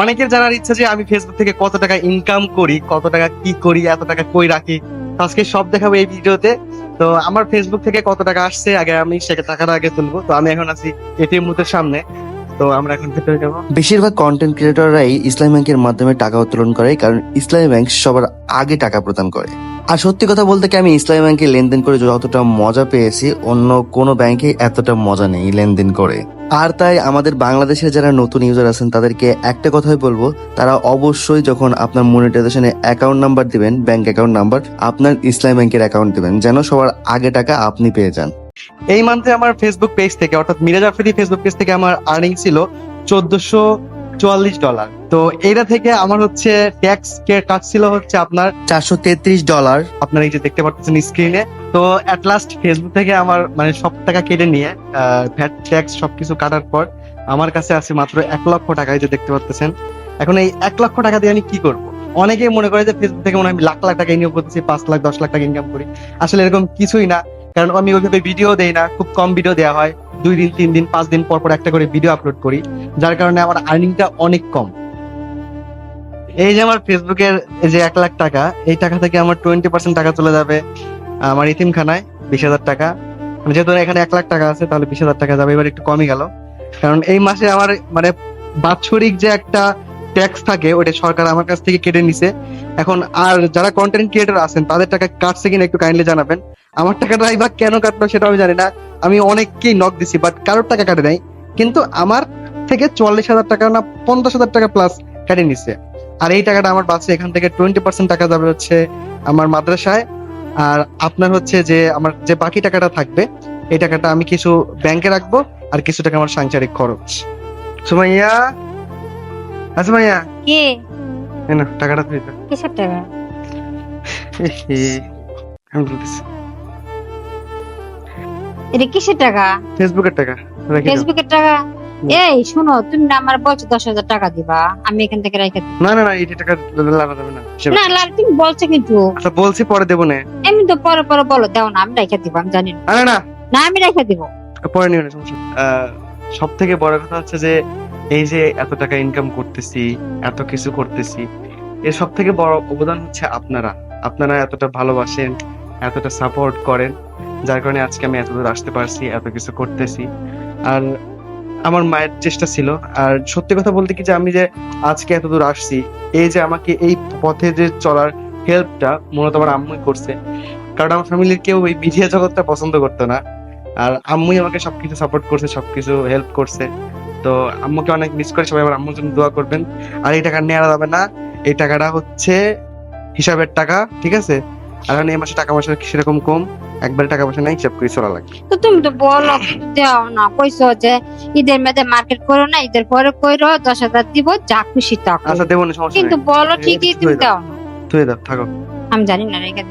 অনেকের জানার ইচ্ছা যে আমি ফেসবুক থেকে কত টাকা ইনকাম করি কত টাকা কি করি এত টাকা কই রাখি। আজকে সব দেখাবো এই ভিডিওতে। তো আমার ফেসবুক থেকে কত টাকা আসছে আগে আমি সেটা টাকাটা আগে তুলবো। তো আমি এখন আছি এটিএম বুথের সামনে। তো আমরা এখন ভেতরে যাব। বেশিরভাগ কন্টেন্ট ক্রিয়েটররাই ইসলামী ব্যাংকের মাধ্যমে টাকা উত্তোলন করে কারণ ইসলামী ব্যাংক সবার আগে টাকা প্রদান করে। আর সত্যি কথা বলতে কি, আমি ইসলামী ব্যাংকে লেনদেন করে যতটা মজা পেয়েছি, অন্য কোনো ব্যাংকে এতটা মজা নেই লেনদেন করে। আর তাই আমাদের বাংলাদেশের যারা নতুন ইউজার আছেন, তাদেরকে একটা কথাই বলব, তারা অবশ্যই যখন আপনার মনিটাইজেশনে অ্যাকাউন্ট নাম্বার দিবেন ব্যাংক অ্যাকাউন্ট নাম্বার আপনার ইসলামী ব্যাংকের অ্যাকাউন্ট দিবেন, যেন সবার আগে টাকা আপনি পেয়ে যান। এই মান্থে আমার ফেসবুক পেজ থেকে, অর্থাৎ মিরাজ আফ্রিদি ফেসবুক পেজ থেকে আমার আর্নিং ছিল চোদ্দশো চুয়াল্লিশ ডলার তো এটা থেকে আমার হচ্ছে ট্যাক্স কাটছিল হচ্ছে আপনার চারশো তেত্রিশ ডলার আপনার এই যে দেখতে পাচ্ছেন স্ক্রিনে তো অ্যাট লাস্ট ফেসবুক থেকে আমার মানে সব টাকা কেটে নিয়ে ভ্যাট ট্যাক্স সবকিছু কাটার পর আমার কাছে আছে মাত্র এক লক্ষ টাকা, এই যে দেখতে পাচ্ছেন। এখন এই এক লক্ষ টাকা দিয়ে আমি কি করব? অনেকেই মনে করে যে ফেসবুক থেকে মনে হয় লাখ লাখ টাকা ইনকাম করতেছি, পাঁচ লাখ, দশ লাখ টাকা ইনকাম করি। আসলে এরকম কিছুই না। কারণ আমি ওইভাবে ভিডিও দেই না, খুব কম ভিডিও দেওয়া হয়। দুই দিন তিন দিন পাঁচ দিন পর পর একটা করে ভিডিও আপলোড করি যার কারণে আমার আর্নিংটা অনেক কম। এই যে আমার ফেসবুকের যে এক লাখ টাকা এই টাকা থেকে আমার টোয়েন্টি পার্সেন্ট টাকা চলে যাবে আমার ইতিমখানায় বিশ হাজার টাকা। যেহেতু এখানে এক লাখ টাকা আছে তাহলে বিশ হাজার টাকা যাবে এবার একটু কমই গেল। কারণ এই মাসে আমার মানে বাৎসরিক যে একটা ট্যাক্স থাকে ওটা সরকার আমার কাছ থেকে কেটে নিছে। এখন আর যারা কন্টেন্ট ক্রিয়েটর আছেন, তাদের টাকা কাটছে কিনা একটু কাইন্ডলি জানাবেন। আমার টাকাটা বা কেন কাটলো সেটা আমি জানি না। আমি অনেককেই নক দিছি বাট কারোর টাকা কাটে নাই। কিন্তু আমার থেকে চুয়াল্লিশ হাজার টাকা না পঞ্চাশ হাজার টাকা প্লাস কেটে নিছে। আর এই টাকাটা আমার বাঁচছে, এখান থেকে টোয়েন্টি পার্সেন্ট টাকা যাবে হচ্ছে আমার মাদ্রাসায়। আর আপনার হচ্ছে যে আমার যে বাকি টাকাটা থাকবে, এই টাকাটা আমি কিছু ব্যাংকে রাখব, আর কিছু টাকা আমার সাংসারিক খরচ। সুমাইয়া আচ্ছা ভাইয়া। কে? এই না টাকাটা তুই দে। কিসের টাকা? আমি বলতেছি। এটা কিসের টাকা? ফেসবুকের টাকা ফেসবুকের টাকা? এই শোনো তুমি না আমার বলছো দশ হাজার টাকা দিবা আমি এখান থেকে রেখে দিব না না না এই টাকা লাগা যাবে না না লাল তুমি বলছো কিন্তু। আচ্ছা বলছি পরে দেবো না। এমনি তো পরে পরে বলো দাও না আমি রেখে দিব আমি জানি না। না। না আমি রেখে দিব। পরে নিও না সমস্যা সব থেকে বড় কথা হচ্ছে যে এই যে এত টাকা ইনকাম করতেছি এত কিছু করতেছি এর সব থেকে বড় অবদান হচ্ছে আপনারা। আপনারা এতটা ভালোবাসেন এতটা সাপোর্ট করেন যার কারণে আজকে আমি এতদূর আসতে পারছি এত কিছু করতেছি। আর আমার মায়ের চেষ্টা ছিল আর সত্যি কথা বলতে কি যে আমি যে আজকে এতদূর আসছি এই যে আমাকে এই পথে যে চলার হেল্পটা মূলত আমার আম্মুই করছে। কারণ আমার ফ্যামিলির কেউ এই মিডিয়া জগৎটা পছন্দ করতো না। আর আম্মুই আমাকে সবকিছু সাপোর্ট করছে সবকিছু হেল্প করছে। তো আম্মুকে অনেক মিস করে সবাই আমার আম্মুর জন্য দোয়া করবেন। আর এই টাকা নেওয়া যাবে না এই টাকাটা হচ্ছে হিসাবের টাকা ঠিক আছে? আর এখন এই মাসে টাকা পয়সা সেরকম কম একবারে টাকা পয়সা নাই হিসাব করে চলা লাগে তো তুমি তো বলো দাও না কইছো যে ঈদের মেয়েদের মার্কেট করো না ঈদের পরে কইরো দশ হাজার দিব যা খুশি তা আচ্ছা দেবো না সমস্যা কিন্তু বলো ঠিকই তুমি দাও। তুই দাও থাকো। আমি জানি না রেখে